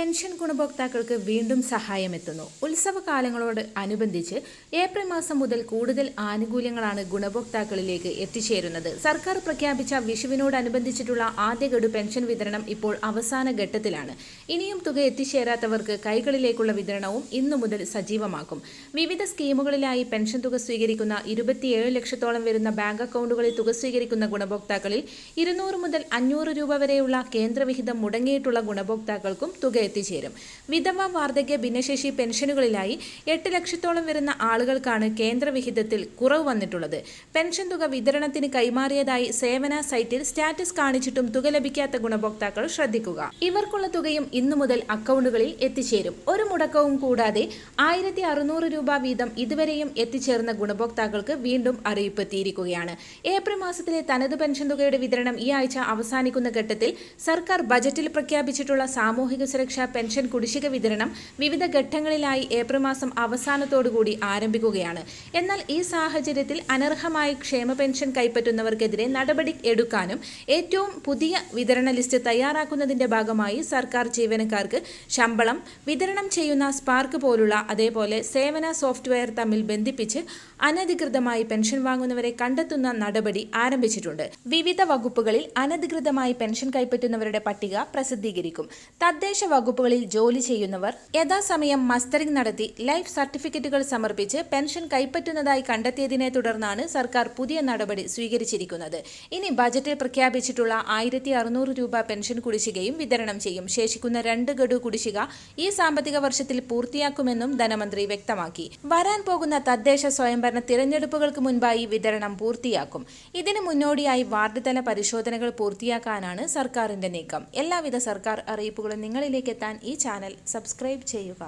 Pension ഗുണഭോക്താക്കൾക്ക് വീണ്ടും സഹായമെത്തുന്നു. ഉത്സവകാലങ്ങളോട് അനുബന്ധിച്ച് ഏപ്രിൽ മാസം മുതൽ കൂടുതൽ ആനുകൂല്യങ്ങളാണ് ഗുണഭോക്താക്കളിലേക്ക് എത്തിച്ചേരുന്നത്. സർക്കാർ പ്രഖ്യാപിച്ച വിഷുവിനോടനുബന്ധിച്ചിട്ടുള്ള ആദ്യ ഗഡു പെൻഷൻ വിതരണം ഇപ്പോൾ അവസാന ഘട്ടത്തിലാണ്. ഇനിയും തുക എത്തിച്ചേരാത്തവർക്ക് കൈകളിലേക്കുള്ള വിതരണവും ഇന്നു മുതൽ സജീവമാക്കും. വിവിധ സ്കീമുകളിലായി പെൻഷൻ തുക സ്വീകരിക്കുന്ന ഇരുപത്തിയേഴ് ലക്ഷത്തോളം വരുന്ന ബാങ്ക് അക്കൗണ്ടുകളിൽ തുക സ്വീകരിക്കുന്ന ഗുണഭോക്താക്കളിൽ ഇരുന്നൂറ് മുതൽ അഞ്ഞൂറ് രൂപ വരെയുള്ള കേന്ദ്രവിഹിതം മുടങ്ങിയിട്ടുള്ള ഗുണഭോക്താക്കൾക്കും തുക എത്തിച്ചേരും. വിധവ വാർദ്ധക്യ ഭിന്നശേഷി പെൻഷനുകളിലായി എട്ട് ലക്ഷത്തോളം വരുന്ന ആളുകൾക്കാണ് കേന്ദ്രവിഹിതത്തിൽ കുറവ് വന്നിട്ടുള്ളത്. പെൻഷൻ തുക വിതരണത്തിന് കൈമാറിയതായി സേവന സൈറ്റിൽ സ്റ്റാറ്റസ് കാണിച്ചിട്ടും തുക ലഭിക്കാത്ത ഗുണഭോക്താക്കൾ ശ്രദ്ധിക്കുക. ഇവർക്കുള്ള തുകയും ഇന്നു മുതൽ അക്കൗണ്ടുകളിൽ എത്തിച്ചേരും. ഒരു മുടക്കവും കൂടാതെ ആയിരത്തി അറുന്നൂറ് രൂപ വീതം ഇതുവരെയും എത്തിച്ചേർന്ന ഗുണഭോക്താക്കൾക്ക് വീണ്ടും അറിയിപ്പ് എത്തിയിരിക്കുകയാണ്. ഏപ്രിൽ മാസത്തിലെ തനത് പെൻഷൻ തുകയുടെ വിതരണം ഈ ആഴ്ച അവസാനിക്കുന്ന ഘട്ടത്തിൽ സർക്കാർ ബജറ്റിൽ പ്രഖ്യാപിച്ചിട്ടുള്ള സാമൂഹിക സുരക്ഷാ പെൻഷൻ കുടിശ്ശിക വിതരണം വിവിധ ഘട്ടങ്ങളിലായി ഏപ്രിൽ മാസം അവസാനത്തോടുകൂടി ആരംഭിക്കുകയാണ്. എന്നാൽ ഈ സാഹചര്യത്തിൽ അനർഹമായി ക്ഷേമ പെൻഷൻ കൈപ്പറ്റുന്നവർക്കെതിരെ നടപടി എടുക്കാനും ഏറ്റവും പുതിയ വിതരണ ലിസ്റ്റ് തയ്യാറാക്കുന്നതിന്റെ ഭാഗമായി സർക്കാർ ജീവനക്കാർക്ക് ശമ്പളം വിതരണം ചെയ്യുന്ന സ്പാർക്ക് പോലുള്ള അതേപോലെ സേവന സോഫ്റ്റ്വെയർ തമ്മിൽ ബന്ധിപ്പിച്ച് അനധികൃതമായി പെൻഷൻ വാങ്ങുന്നവരെ കണ്ടെത്തുന്ന നടപടി ആരംഭിച്ചിട്ടുണ്ട്. വിവിധ വകുപ്പുകളിൽ അനധികൃതമായി പെൻഷൻ കൈപ്പറ്റുന്നവരുടെ പട്ടിക പ്രസിദ്ധീകരിക്കും. തദ്ദേശ വകുപ്പുകളിൽ ജോലി ചെയ്യുന്നവർ യഥാസമയം മസ്റ്ററിംഗ് നടത്തി ലൈഫ് സർട്ടിഫിക്കറ്റുകൾ സമർപ്പിച്ച് പെൻഷൻ കൈപ്പറ്റുന്നതായി കണ്ടെത്തിയതിനെ തുടർന്നാണ് സർക്കാർ പുതിയ നടപടി സ്വീകരിച്ചിരിക്കുന്നത്. ഇനി ബജറ്റിൽ പ്രഖ്യാപിച്ചിട്ടുള്ള ആയിരത്തി അറുന്നൂറ് രൂപ പെൻഷൻ കുടിശ്ശികയും വിതരണം ചെയ്യും. ശേഷിക്കുന്ന രണ്ട് ഗഡു കുടിശ്ശിക ഈ സാമ്പത്തിക വർഷത്തിൽ പൂർത്തിയാക്കുമെന്നും ധനമന്ത്രി വ്യക്തമാക്കി. വരാൻ പോകുന്ന തദ്ദേശ സ്വയംഭരണ തിരഞ്ഞെടുപ്പുകൾക്ക് മുൻപായി വിതരണം പൂർത്തിയാക്കും. ഇതിന് മുന്നോടിയായി വാർഡ് തല പരിശോധനകൾ പൂർത്തിയാക്കാനാണ് സർക്കാരിന്റെ നീക്കം. എല്ലാവിധ സർക്കാർ അറിയിപ്പുകളും നിങ്ങളിലേക്ക് എത്താൻ ഈ ചാനൽ സബ്സ്ക്രൈബ് ചെയ്യുക